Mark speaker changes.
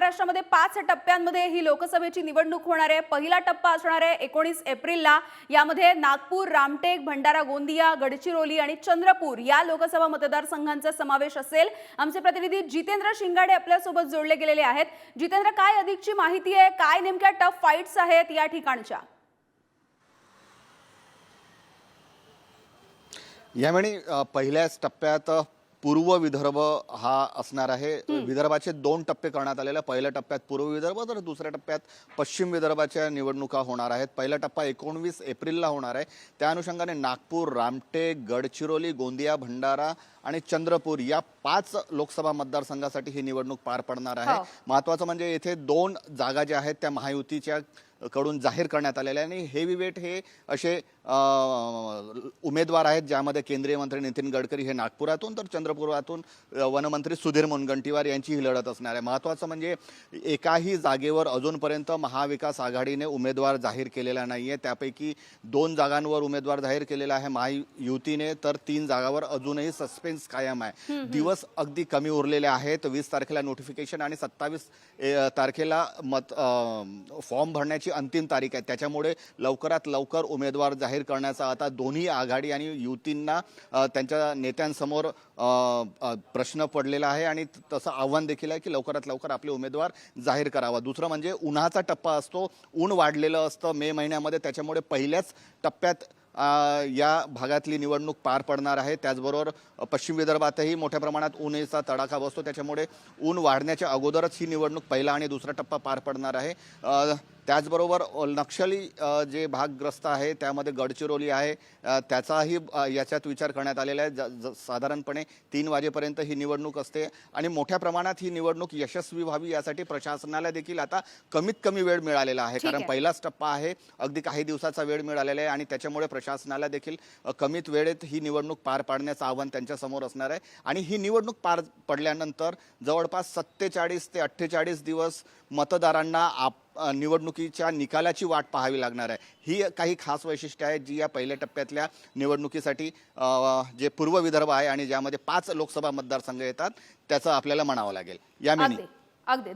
Speaker 1: महाराष्ट्रामध्ये पाच टप्प्यांमध्ये ही लोकसभेची निवडणूक होणार आहे. पहिला टप्पा असणार आहे एकोणीस एप्रिलला. यामध्ये नागपूर रामटेक भंडारा गोंदिया गडचिरोली आणि चंद्रपूर या लोकसभा मतदारसंघांचा समावेश असेल. आमचे प्रतिनिधी जितेंद्र शिंगाडे आपल्यासोबत जोडले गेलेले आहेत. जितेंद्र काय अधिकची माहिती आहे? काय नेमक्या टफ फाईट्स आहेत या ठिकाणच्या?
Speaker 2: यावेळी पहिल्याच टप्प्यात पूर्व विदर्भ हा असणार आहे. विदर्भाचे दोन टप्पे करण्यात आलेले. पहिल्या टप्प्यात पूर्व विदर्भ तर दुसऱ्या टप्प्यात पश्चिम विदर्भाच्या निवडणुका होणार आहेत. पहिला टप्पा एकोणवीस एप्रिलला होणार आहे. त्या अनुषंगाने नागपूर रामटेक गडचिरोली गोंदिया भंडारा आणि चंद्रपूर या पाच लोकसभा मतदारसंघासाठी ही निवडणूक पार पडणार आहे.
Speaker 1: हो.
Speaker 2: महत्वाचं म्हणजे येथे दोन जागा ज्या आहेत त्या महायुतीच्या कडून जाहीर करण्यात आलेल्या आहे आणि हेवी वेट हे असे उमेदवार आहेत ज्यामध्ये केंद्रीय मंत्री नितीन गडकरी हे नागपुरातून तर चंद्रपुरातून वनमंत्री सुधीर मुनगंटीवार यांची ही लढत असणार आहे. महत्वाचं म्हणजे एकाही जागेवर अजूनपर्यंत महाविकास आघाडीने उमेदवार जाहीर केलेला नाहीये. त्यापैकी दोन जागांवर उमेदवार जाहीर केलेला आहे महायुतीने तर तीन जागावर अजूनही सस्पेन्स कायम आहे. दिवस अगदी कमी उरलेले आहेत. वीस तारखेला नोटिफिकेशन आणि सत्तावीस तारखेला मत फॉर्म भरण्याची अंतिम तारीख आहे. त्याच्यामुळे लवकरात लवकर उमेदवार जाहीर करण्याचा आता दोन्ही आघाडी आणि युतींना त्यांच्या नेत्यांसमोर प्रश्न पडलेला आहे आणि तसं आव्हान देखील आहे की लवकरात लवकर आपले उमेदवार जाहीर करावा. दुसरं म्हणजे उन्हाचा टप्पा असतो ऊन वाढलेलं असतं मे महिन्यामध्ये त्याच्यामुळे पहिल्याच टप्प्यात या भागातली निवडणूक पार पडणार आहे. त्याचबरोबर पश्चिम विदर्भातही मोठ्या प्रमाणात उन्हाचा तडाखा बसतो. त्याच्यामुळे ऊन वाढण्याच्या अगोदरच ही निवडणूक पहिला आणि दुसरा टप्पा पार पडणार आहे. त्याचबरोबर नक्षली जे भागग्रस्त आहे त्यामध्ये गडचिरोली आहे त्याचाही याच्यात विचार करण्यात आलेला आहे. ज- ज- साधारणपणे तीन वाजेपर्यंत ही निवडणूक असते आणि मोठ्या प्रमाणात ही निवडणूक यशस्वी व्हावी यासाठी प्रशासनाला देखील आता कमीत कमी वेळ मिळालेला आहे. कारण. पहिलाच टप्पा आहे अगदी काही दिवसाचा वेळ मिळालेला आहे आणि त्याच्यामुळे प्रशासनाला देखील कमीत वेळेत ही निवडणूक पार पाडण्याचं आव्हान त्यांच्यासमोर असणार आहे. आणि ही निवडणूक पार पडल्यानंतर जवळपास सत्तेचाळीस ते अठ्ठेचाळीस दिवस मतदारांना आप निवडणुकीच्या निकालाची वाट पाहावी लागणार आहे. ही काही खास वैशिष्ट्य आहेत जी या पहिल्या टप्प्यातल्या निवडणुकीसाठी जे पूर्व विदर्भ आहे आणि ज्यामध्ये पाच लोकसभा मतदारसंघ येतात त्याचं आपल्याला म्हणावं लागेल. या
Speaker 1: मिनी. अगदी.